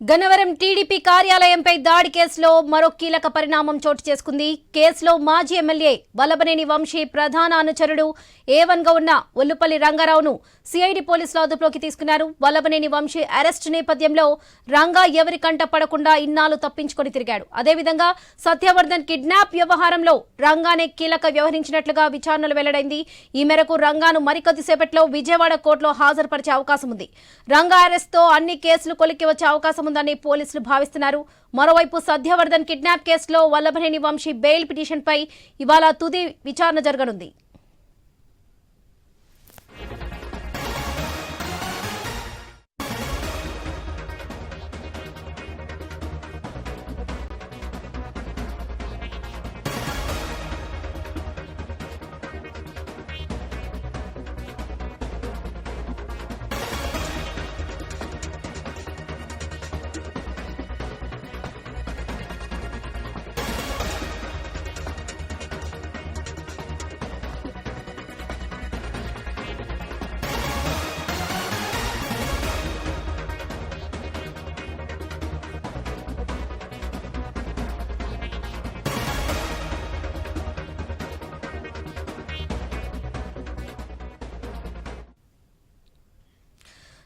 Gannavaram TDP కార్యాలయంపై దాడి కేసులో మరో కీలక పరిణామం చోటు చేసుకుంది. కేసులో మాజీ ఎమ్మెల్యే వల్లభనేని వంశీ ప్రధాన అనుచరుడు ఏవన్గా ఉన్న ఒల్లుపల్లి రంగారావును సిఐడి పోలీసులు అదుపులోకి తీసుకున్నారు. వల్లభనేని వంశీ అరెస్ట్ నేపథ్యంలో రంగా ఎవరి కంట పడకుండా ఇన్నాళ్ళు తప్పించుకొని తిరిగాడు. అదేవిధంగా సత్యవర్ధన్ కిడ్నాప్ వ్యవహారంలో రంగానే కీలక వ్యవహరించినట్లుగా విచారణలు వెల్లడైంది. ఈ మేరకు రంగాను మరికొద్దిసేపట్లో విజయవాడ కోర్టులో హాజరుపరిచే అవకాశం ఉంది. రంగా అరెస్ట్తో అన్ని కేసులు కొలిక్కి వచ్చే అవకాశం ఉందని పోలీసులు భావిస్తున్నారు. మరోవైపు సత్యవర్ధన్ కిడ్నాప్ కేసులో వల్లభనేని వంశీ బెయిల్ పిటిషన్పై ఇవాళ తుది విచారణ జరగనుంది.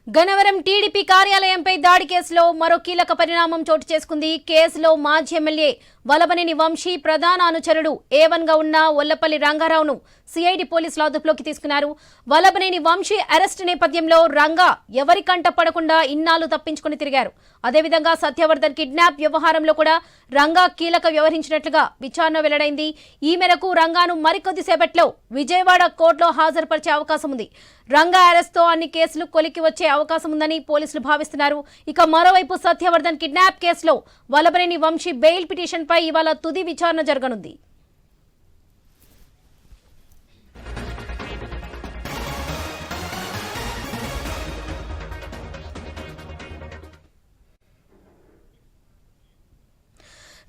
గనవరం టీడీపీ కార్యాలయంపై దాడి కేసులో మరో కీలక పరిణామం చోటు చేసుకుంది. కేసులో మాజీ ఎమ్మెల్యే వలబనేని వంశీ ప్రధాన అనుచరుడు ఏవన్గా ఉన్న ఒల్లపల్లి రంగారావును సిఐడి పోలీసులు అదుపులోకి తీసుకున్నారు. వలబనేని వంశీ అరెస్ట్ నేపథ్యంలో రంగా ఎవరి కంట పడకుండా ఇన్నాళ్ళు తప్పించుకుని తిరిగారు. అదేవిధంగా సత్యవర్ధన్ కిడ్నాప్ వ్యవహారంలో కూడా రంగా కీలక వ్యవహరించినట్లుగా విచారణ వెల్లడైంది. ఈ మేరకు రంగాను మరికొద్దిసేపట్లో విజయవాడ కోర్టులో హాజరుపరిచే అవకాశం ఉంది. రంగా అరెస్ట్తో అన్ని కేసులు కొలికి వచ్చే అవకాశం ఉందని పోలీసులు భావిస్తున్నారు. ఇక మరోవైపు సత్యవర్ధన్ కిడ్నాప్ కేసులో వలబనేని వంశీ బెయిల్ పిటిషన్ పై ఇవాళ తుది విచారణ జరగనుంది.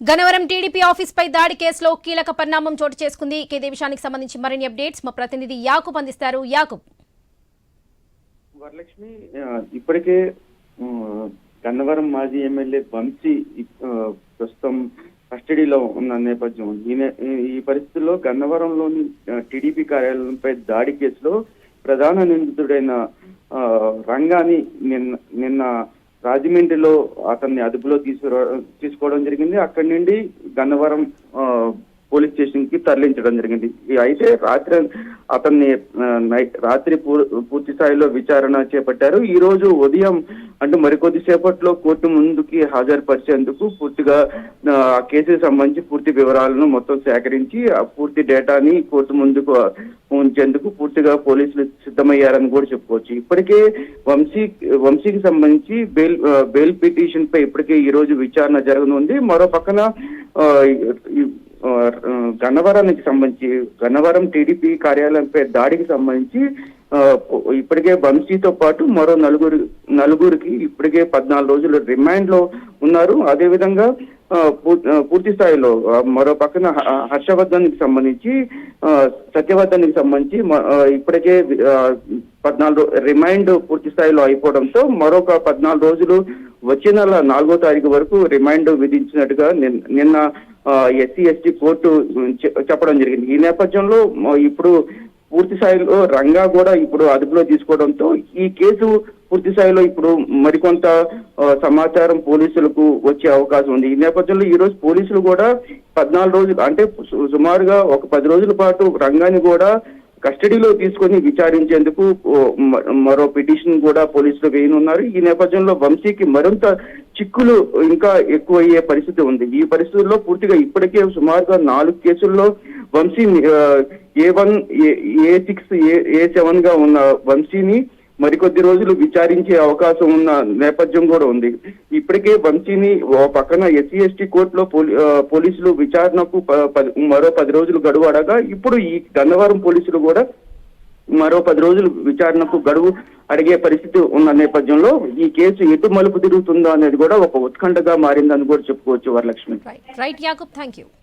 గన్నవరం టీడీపీ ఆఫీస్పై దాడి కేసులో కీలక పరిణామం చోటు చేసుకుంది. ఇక ఇదే విషయానికి సంబంధించి మరిన్ని అప్డేట్స్ మా ప్రతినిధి యాకూబ్ అందిస్తారు. యాకూబ్. వరలక్ష్మి ఇప్పటికే గన్నవరం మాజీ ఎమ్మెల్యే బంశీ ప్రస్తుతం కస్టడీలో ఉన్న నేపథ్యం. ఈ నే- ఈ పరిస్థితుల్లో గన్నవరంలోని టీడీపీ కార్యాలయంపై దాడి కేసులో ప్రధాన నిందితుడైన రంగాని నిన్న నిన్న రాజమండ్రిలో అతన్ని అదుపులో తీసుకురా తీసుకోవడం జరిగింది. అక్కడి నుండి గన్నవరం పోలీస్ స్టేషన్కి తరలించడం జరిగింది. అయితే రాత్రి అతన్ని రాత్రి పూర్తి స్థాయిలో విచారణ చేపట్టారు. ఈ రోజు ఉదయం అంటే మరికొద్ది సేపట్లో కోర్టు ముందుకి హాజరుపరిచేందుకు పూర్తిగా ఆ, కేసుకు కేసుకి సంబంధించి పూర్తి వివరాలను మొత్తం సేకరించి ఆ పూర్తి డేటాని కోర్టు ముందుకు ఉంచేందుకు పూర్తిగా పోలీసులు సిద్ధమయ్యారని కూడా చెప్పుకోవచ్చు. ఇప్పటికే వంశీ వంశీకి సంబంధించి బెయిల్ బెయిల్ పిటిషన్ పై ఇప్పటికే ఈ రోజు విచారణ జరగనుంది. మరో పక్కన గన్నవరానికి సంబంధించి గన్నవరం టీడీపీ కార్యాలయంపై దాడికి సంబంధించి ఇప్పటికే వంశీతో పాటు మరో నలుగురు నలుగురికి ఇప్పటికే పద్నాలుగు రోజులు రిమాండ్లో ఉన్నారు. అదేవిధంగా పూర్తి స్థాయిలో మరో పక్కన హ- హర్షవర్ధన్కి సంబంధించి సత్యవర్ధన్కి సంబంధించి ఇప్పటికే పద్నాలుగు రిమైండ్ పూర్తి స్థాయిలో అయిపోవడంతో మరొక పద్నాలుగు రోజులు వచ్చే నెల నాలుగో తారీఖు వరకు రిమైండ్ విధించినట్టుగా నిన్- నిన్న ఎస్సీ ఎస్టీ కోర్టు చెప్పడం జరిగింది. ఈ నేపథ్యంలో ఇప్పుడు పూర్తి స్థాయిలో రంగా కూడా ఇప్పుడు అదుపులో తీసుకోవడంతో ఈ కేసు పూర్తి స్థాయిలో ఇప్పుడు మరికొంత సమాచారం పోలీసులకు వచ్చే అవకాశం ఉంది. ఈ నేపథ్యంలో ఈ రోజు పోలీసులు కూడా పద్నాలుగు రోజులు అంటే సుమారుగా ఒక పది రోజుల పాటు రంగాన్ని కూడా కస్టడీలో తీసుకొని విచారించేందుకు మరో పిటిషన్ కూడా పోలీసులు వేయనున్నారు. ఈ నేపథ్యంలో వంశీకి మరింత చిక్కులు ఇంకా ఎక్కువయ్యే పరిస్థితి ఉంది. ఈ పరిస్థితుల్లో పూర్తిగా ఇప్పటికే సుమారుగా నాలుగు కేసుల్లో Vamsi A one A six A సెవెన్గా ఉన్న వంశీని మరికొద్ది రోజులు విచారించే అవకాశం ఉన్న నేపథ్యం కూడా ఉంది. ఇప్పటికే వంశీని ఓ పక్కన ఎస్సీ ఎస్టీ కోర్టులో పోలీ- పోలీసులు విచారణకు ప- పది- మరో పది రోజులు గడువు అడగా ఇప్పుడు ఈ గన్నవరం పోలీసులు కూడా మరో పది రోజులు విచారణకు గడువు అడిగే పరిస్థితి ఉన్న నేపథ్యంలో ఈ కేసు ఎటు మలుపు తిరుగుతుందో అనేది కూడా ఒక ఉత్కంఠగా మారిందని కూడా చెప్పుకోవచ్చు వరలక్ష్మి. Right thank you